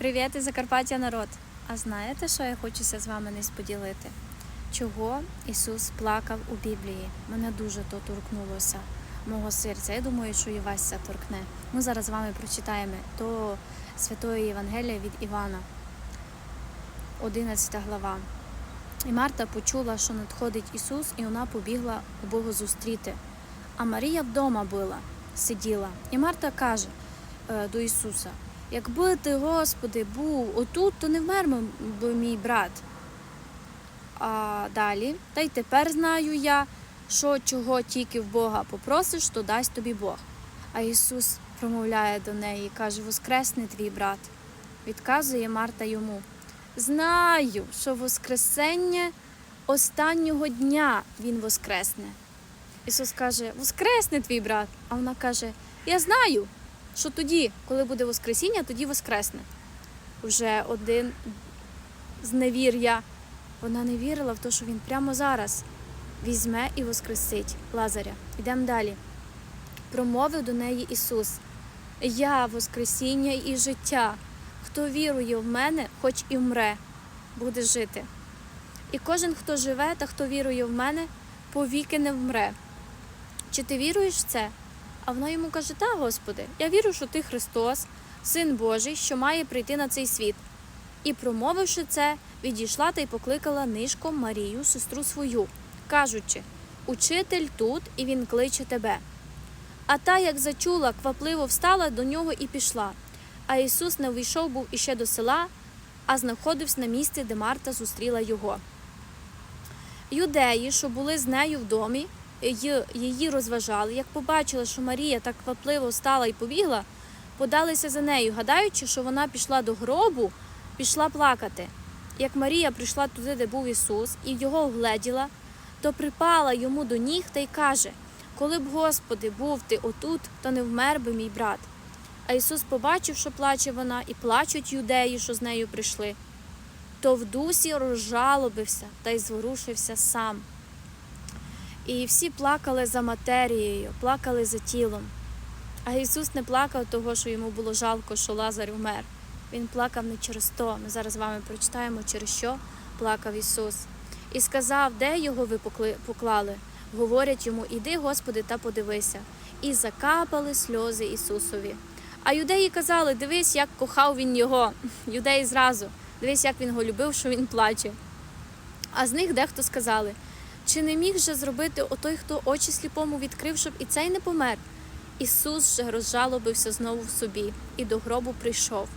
Привіт із Закарпаття народ! А знаєте, що я хочуся з вами не поділити? Чого Ісус плакав у Біблії? Мене дуже то торкнулося мого серця. Я думаю, що і вас це торкне. Ми зараз з вами прочитаємо то Святої Євангелія від Івана, 11 глава. І Марта почула, що надходить Ісус, і вона побігла у Бога зустріти. А Марія вдома була, сиділа. І Марта каже е, до Ісуса: Якби ти, Господи, був отут, то не вмер би мій брат. А далі, та й тепер знаю я, що чого тільки в Бога попросиш, то дасть тобі Бог. А Ісус промовляє до неї каже: Воскресне твій брат. Відказує Марта йому. Знаю, що Воскресення останнього дня Він воскресне. Ісус каже: Воскресне твій брат. А вона каже: Я знаю, що тоді, коли буде Воскресіння, тоді воскресне. Вже один з невір'я. Вона не вірила в те, що він прямо зараз візьме і воскресить Лазаря. Йдемо далі. Промовив до неї Ісус: Я Воскресіння і життя. Хто вірує в мене, хоч і вмре, буде жити. І кожен, хто живе та хто вірує в мене, повіки не вмре. Чи ти віруєш в це? А вона йому каже: Та, Господи, я вірю, що ти Христос, Син Божий, що має прийти на цей світ. І, промовивши це, відійшла та й покликала нишком Марію, сестру свою, кажучи: Учитель тут, і він кличе тебе. А та, як зачула, квапливо встала до нього і пішла. А Ісус не вийшов був іще до села, а знаходився на місці, де Марта зустріла його. Юдеї, що були з нею в домі, її розважали, як побачили, що Марія так квапливо встала і побігла, подалися за нею, гадаючи, що вона пішла до гробу, пішла плакати. Як Марія прийшла туди, де був Ісус, і його вгледіла, то припала йому до ніг та й каже: Коли б, Господи, був ти отут, то не вмер би мій брат. А Ісус побачив, що плаче вона, і плачуть юдеї, що з нею прийшли, то в дусі розжалобився та й зворушився сам. І всі плакали за матерією, плакали за тілом. А Ісус не плакав того, що йому було жалко, що Лазар вмер. Він плакав не через то. Ми зараз з вами прочитаємо, через що плакав Ісус. І сказав, де його ви поклали. Говорять йому, іди, Господи, та подивися. І закапали сльози Ісусові. А юдеї казали, дивись, як кохав він його. Юдеї зразу, дивись, як він його любив, що він плаче. А з них дехто сказали, чи не міг же зробити отой, хто очі сліпому відкрив, щоб і цей не помер? Ісус же розжалобився знову в собі і до гробу прийшов.